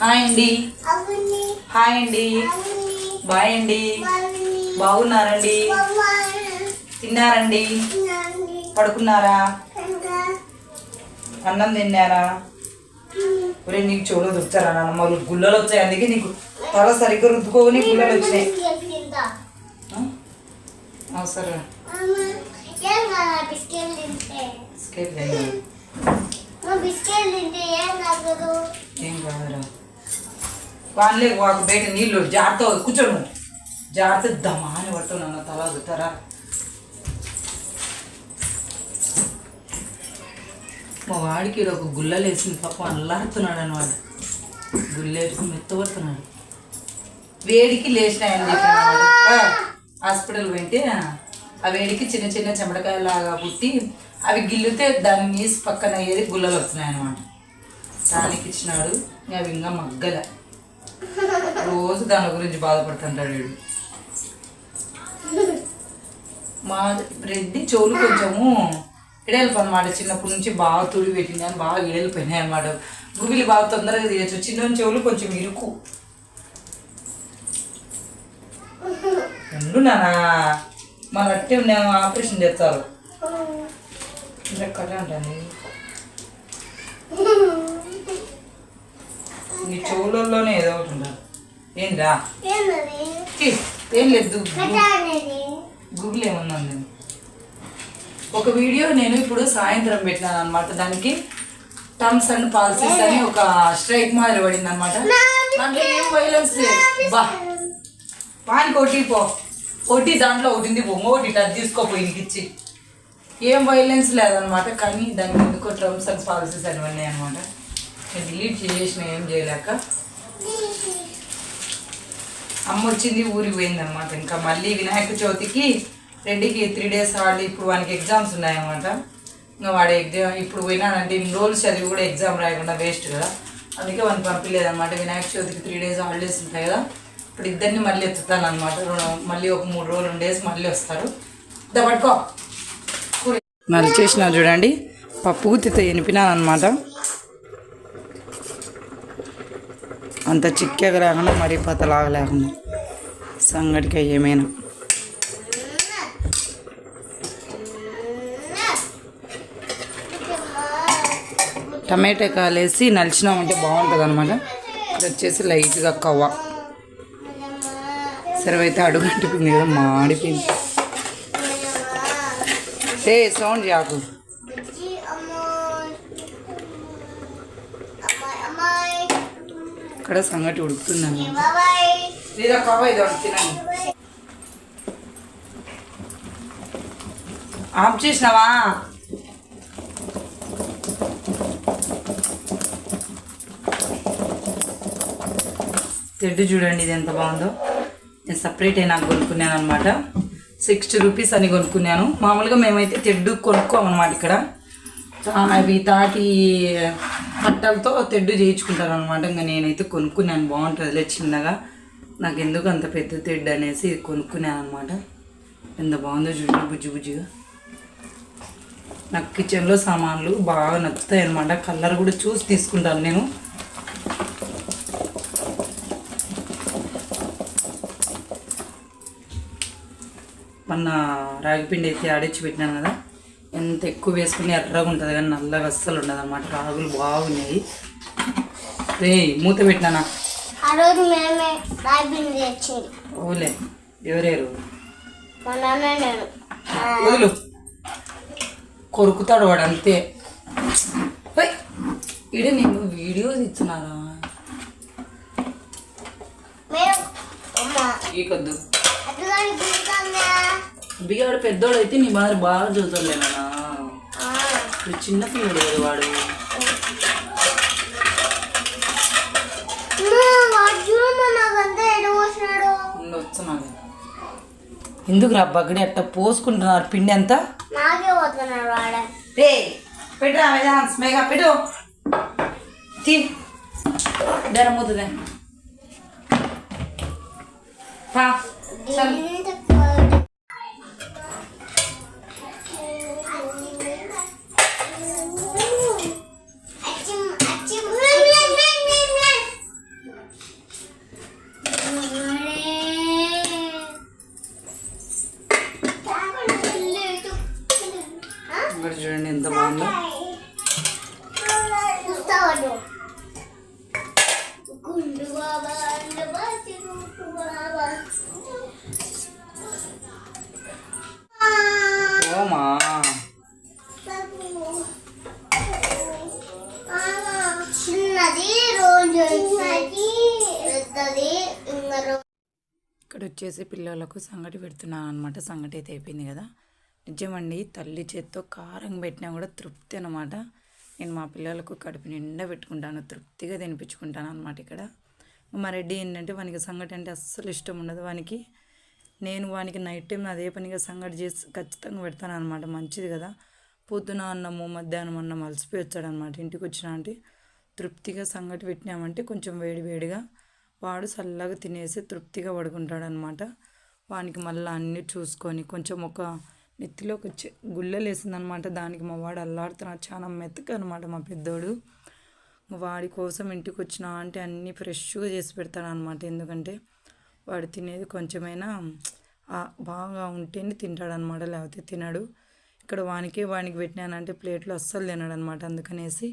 Hi అండి. Hi అండి. Bye అండి. బాగున్నారండి. తిన్నారండి. పడుకున్నారా? అన్నం తిన్నారా? ఒరే నీకు చెవులో దుచ్చారా నాన్న? మరి గుల్లలు వచ్చాయి. అందుకే నీకు తల సరిగ్గా రుద్దుకోని గుల్లలు వచ్చినాయి. ఆ? బిస్కెట్ తింటే ఏం కాదు ఏం కాదురా. వాళ్ళే వాకు బయట నీళ్ళు జాగ్రత్త కూర్చోను. జాగ్రత్త దమాని అని పట్టు తల దుతారా మా వాడికి ఒక గుల్లలు వేసింది పాపం అల్లాడుతున్నాడు అనమాట గుల్లేసుకుని మెత్తబడుతున్నాడు. వేడికి లేచినాయని చెప్పిన హాస్పిటల్ పోయింటే ఆ వేడికి చిన్న చిన్న చెమటకాయలాగా పుట్టి అవి గిల్లితే దాని నీసి పక్కన అయ్యేది గుల్లలు వస్తున్నాయి అనమాట దానికి ఇచ్చినాడు. అవి ఇంకా మగ్గల. రోజు దాని గురించి బాధపడుతుంటాడు వీడు. మా రెడ్డి చెవులు కొంచెము ఇడేళ్ళపు అనమాట చిన్నప్పటి నుంచి బాగా తుడి పెట్టింది అని బాగా ఇడలిపోయినాయి అనమాట గుబిలి బాగా తొందరగా తీయచ్చు. చిన్న చెవులు కొంచెం ఇరుకు. ఉండు నానా మన అట్టే ఆపరేషన్ చేస్తారు. ఉంటుంది నీ చెవులలోనే ఏదో ఒకటి ఉండాలి. ఏందా ఏం లేదు. గూగుల్ ఏమన్నా ఒక వీడియో నేను ఇప్పుడు సాయంత్రం పెట్టినాను అనమాట దానికి టర్మ్స్ అండ్ పాలసీస్ అని ఒక స్ట్రైక్ మాదిరి పడింది అనమాట దాంట్లో ఏం వైలెన్స్ లేదు. బా. పాన్ కొట్టి పో. కొట్టి దాంట్లో ఒకటి ఉంది పో ఒకటి అది తీసుకోపోయి ఇచ్చి ఏం వైలెన్స్ లేదనమాట కానీ దానికి ఎందుకో టర్మ్స్ అండ్ పాలసీస్ అని అనమాట. నేను డిలీట్ చేసిన ఏం చేయలేక. అమ్మ వచ్చింది ఊరికి పోయిందనమాట. ఇంకా మళ్ళీ వినాయక చవితికి రెడ్డికి త్రీ డేస్ వాళ్ళు ఇప్పుడు వానికి ఎగ్జామ్స్ ఉన్నాయన్నమాట. ఇంకా వాడు ఎగ్జామ్ ఇప్పుడు పోయినాడంటే ఇన్ని రోజులు చదివి కూడా ఎగ్జామ్ రాయకుండా వేస్ట్ కదా. అందుకే వాడిని పంపించలేదన్నమాట వినాయక చవితికి త్రీ డేస్ హాలిడేస్ ఉంటాయి కదా. ఇప్పుడు ఇద్దరిని మళ్ళీ ఎత్తుతాను అనమాట మళ్ళీ ఒక మూడు రోజులు ఉండేసి మళ్ళీ వస్తారు. దా నలిచేసిన చేసిన చూడండి. పప్పు గుత్తితో ఎనిపినాను అనమాట అంత చిక్కగా లేకుండా మరీ పతలాగా లేకుండా. సంగటికి ఏమైనా. టమాటా కాలేసి నలిచినామంటే బాగుంటుంది అనమాట ఇక్కడ వచ్చేసి లైట్గా కవ్వ. సరవైతే అడుగు అంటిపోయింది కదా మాడిపోయింది. ఏ సౌండ్ చేయకు ఇక్కడ సంగటి ఉడుకుతున్నాను లేదా ఇది తినండి. ఆఫ్ చేసినావా? తెడ్డు చూడండి ఇది ఎంత బాగుందో. నేను సపరేట్ అయినా కొనుక్కున్నాను అనమాట సిక్స్టీ రూపీస్ అని కొనుక్కున్నాను. మామూలుగా మేమైతే తెడ్డు కొనుక్కోమన్నమాట ఇక్కడ. అవి తాటి కట్టలతో తెడ్డు చేయించుకుంటారు అనమాట ఇంకా నేనైతే కొనుక్కున్నాను. బాగుంటుందిలే చిన్నగా. నాకు ఎందుకు అంత పెద్ద తెడ్డు అనేసి కొనుక్కున్నాను అనమాట ఎంత బాగుందో చూడండి బుజ్జి బుజ్జిగా. నాకు కిచెన్లో సామాన్లు బాగా నచ్చుతాయి అనమాట కలర్ కూడా చూసి తీసుకుంటాను నేను. మొన్న రాగిపిండి అయితే ఆడిచ్చి పెట్టినాను కదా ఎంత ఎక్కువ వేసుకుని ఎర్రగా ఉంటుంది కానీ నల్లగా అస్సలు ఉండదు అనమాట రాగులు బాగున్నాయి. రే మూత పెట్టినానా? ఓలే ఎవరేరు వదులు. కొరుకుతాడు వాడు అంతే. ఈడ నేను వీడియో ఈకొద్దు అట్టుగాని గుర్తుందా బిగాడు పెద్దోడు అయితే నీ మాదిరి బాగా చదువుతాడులేనా చిన్న పిల్లడు కదా వాడు. ఎందుకు రా బగ్గడి అట్ట పోసుకుంటున్నారు? పిండి పెట్టరా వేదాంత్ మేఘా పెట్టు. తీ. పా. వచ్చేసి పిల్లలకు సంగటి పెడుతున్నాను అనమాట సంగటి అయితే అయిపోయింది కదా. నిజమండి తల్లి చేత్తో కారం పెట్టినా కూడా తృప్తి అనమాట నేను మా పిల్లలకు కడుపు నిండా పెట్టుకుంటాను తృప్తిగా తినిపించుకుంటాను అనమాట ఇక్కడ. మా రెడ్డి ఏంటంటే వానికి సంగటి అంటే అస్సలు ఇష్టం ఉండదు. వానికి నేను వానికి నైట్ టైం అదే పనిగా సంగటి చేసి ఖచ్చితంగా పెడతాను అనమాట మంచిది కదా. పొద్దున అన్నము మధ్యాహ్నం అన్నం అలసిపోయి వచ్చాడనమాట ఇంటికి వచ్చినా అంటే తృప్తిగా సంగటి పెట్టినామంటే కొంచెం వేడి వేడిగా వాడు చల్లగా తినేసి తృప్తిగా పడుకుంటాడనమాట. వానికి మళ్ళీ అన్నీ చూసుకొని కొంచెం ఒక నెత్తిలో ఒక గుళ్ళలు వేసిందనమాట దానికి మా వాడు అల్లాడుతున్నాడు చాలా మెత్తక అనమాట మా పెద్దోడు. వాడి కోసం ఇంటికి వచ్చిన అంటే అన్నీ ఫ్రెష్గా చేసి పెడతాడు అనమాట ఎందుకంటే వాడు తినేది కొంచెమైనా బాగా ఉంటేనే తింటాడనమాట. లేకపోతే తినడు. ఇక్కడ వానికే వానికి పెట్టినానంటే ప్లేట్లో అస్సలు తినడు అనమాట అందుకనేసి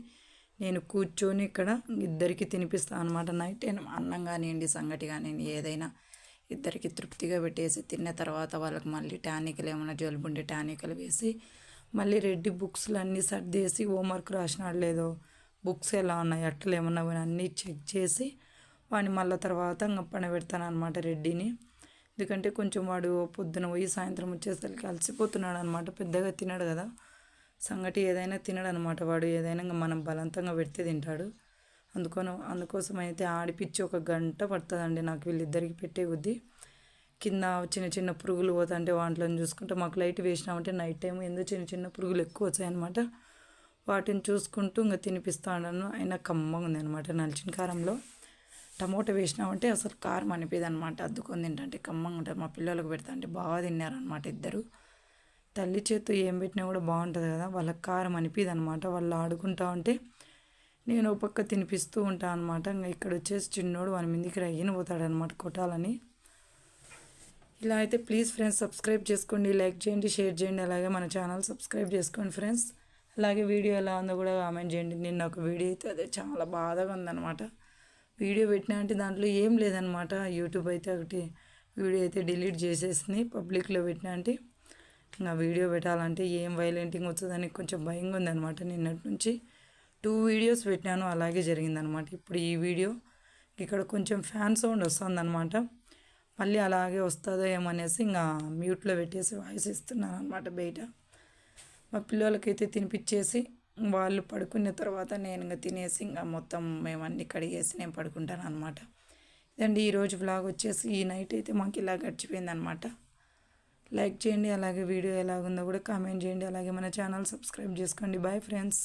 నేను కూర్చొని ఇక్కడ ఇద్దరికి తినిపిస్తాను అనమాట నైట్ నేను అన్నం కానివ్వండి సంగటి కానివ్వండి ఏదైనా ఇద్దరికి తృప్తిగా పెట్టేసి తిన్న తర్వాత వాళ్ళకి మళ్ళీ టానికలు ఏమైనా జలుబుండి టానికలు వేసి మళ్ళీ రెడ్డి బుక్స్లు అన్నీ సర్దేసి హోంవర్క్ రాసినాడు లేదో బుక్స్ ఎలా ఉన్నాయి అట్టలు ఏమన్నా అన్నీ చెక్ చేసి వాడిని మళ్ళీ తర్వాత పని పెడతాను అనమాట రెడ్డిని. ఎందుకంటే కొంచెం వాడు పొద్దున పోయి సాయంత్రం వచ్చేసరికి అలసిపోతున్నాడు అనమాట పెద్దగా తినాడు కదా. సంగటి ఏదైనా తినడు అనమాట వాడు. ఏదైనా ఇంకా మనం బలవంతంగా పెడితే తింటాడు. అందుకోను అందుకోసం అయితే ఆడిపిచ్చి ఒక గంట పడుతుందండి నాకు వీళ్ళిద్దరికి పెట్టే కొద్ది కింద చిన్న చిన్న పురుగులు పోతుంటే వాటిలో చూసుకుంటే మాకు లైట్ వేసినామంటే నైట్ టైం ఎందుకు చిన్న చిన్న పురుగులు ఎక్కువ వచ్చాయన్నమాట. వాటిని చూసుకుంటూ ఇంకా తినిపిస్తాను అయినా కమ్మగా ఉంది అనమాట నలిచిన కారంలో. టమోటా వేసినామంటే అసలు కారం అనిపోయింది అనమాట అద్దుకొని తింటే కమ్మంగా ఉంటుంది మా పిల్లలకు పెడతా అంటే బాగా తిన్నారనమాట ఇద్దరు. తల్లి చేత్తో ఏం పెట్టినా కూడా బాగుంటుంది కదా. వాళ్ళకి కారం అనిపిది అనమాట వాళ్ళు ఆడుకుంటా ఉంటే నేను ఒక పక్క తినిపిస్తూ ఉంటాను అనమాట ఇంకా ఇక్కడ వచ్చేసి చిన్నోడు వాని మీదకి రయ్యన పోతాడనమాట కొట్టాలని. ఇలా అయితే ప్లీజ్ ఫ్రెండ్స్ సబ్స్క్రైబ్ చేసుకోండి లైక్ చేయండి షేర్ చేయండి. అలాగే మన ఛానల్ సబ్స్క్రైబ్ చేసుకోండి ఫ్రెండ్స్. అలాగే వీడియో ఎలా ఉందో కూడా కామెంట్ చేయండి. నిన్న ఒక వీడియో అయితే అదే చాలా బాధగా ఉందనమాట వీడియో పెట్టినా అంటే దాంట్లో ఏం లేదనమాట యూట్యూబ్ అయితే ఒకటి వీడియో అయితే డిలీట్ చేసేసింది. పబ్లిక్లో పెట్టినా అంటే ఇంకా వీడియో పెట్టాలంటే ఏం వైలెంటింగ్ వస్తుందని కొంచెం భయంగా ఉందనమాట నిన్నటి నుంచి టూ వీడియోస్ పెట్టినాను అలాగే జరిగిందనమాట ఇప్పుడు ఈ వీడియో ఇక్కడ కొంచెం ఫ్యాన్ సౌండ్ వస్తుందన్నమాట. మళ్ళీ అలాగే వస్తుందో ఏమనేసి ఇంకా మ్యూట్లో పెట్టేసి వాయిస్ ఇస్తున్నాను అనమాట బయట. మా పిల్లలకైతే తినిపించేసి వాళ్ళు పడుకున్న తర్వాత నేను ఇంకా తినేసి ఇంకా మొత్తం మేము అన్ని కడిగేసి నేను పడుకుంటాను అనమాట ఇదండి ఈరోజు బ్లాగ్ వచ్చేసి ఈ నైట్ అయితే మాకు ఇలా గడిచిపోయింది అనమాట లైక్ చేయండి అలాగే వీడియో ఎలాగుందో కూడా కామెంట్ చేయండి అలాగే మన ఛానల్ సబ్స్క్రైబ్ చేసుకోండి. Bye friends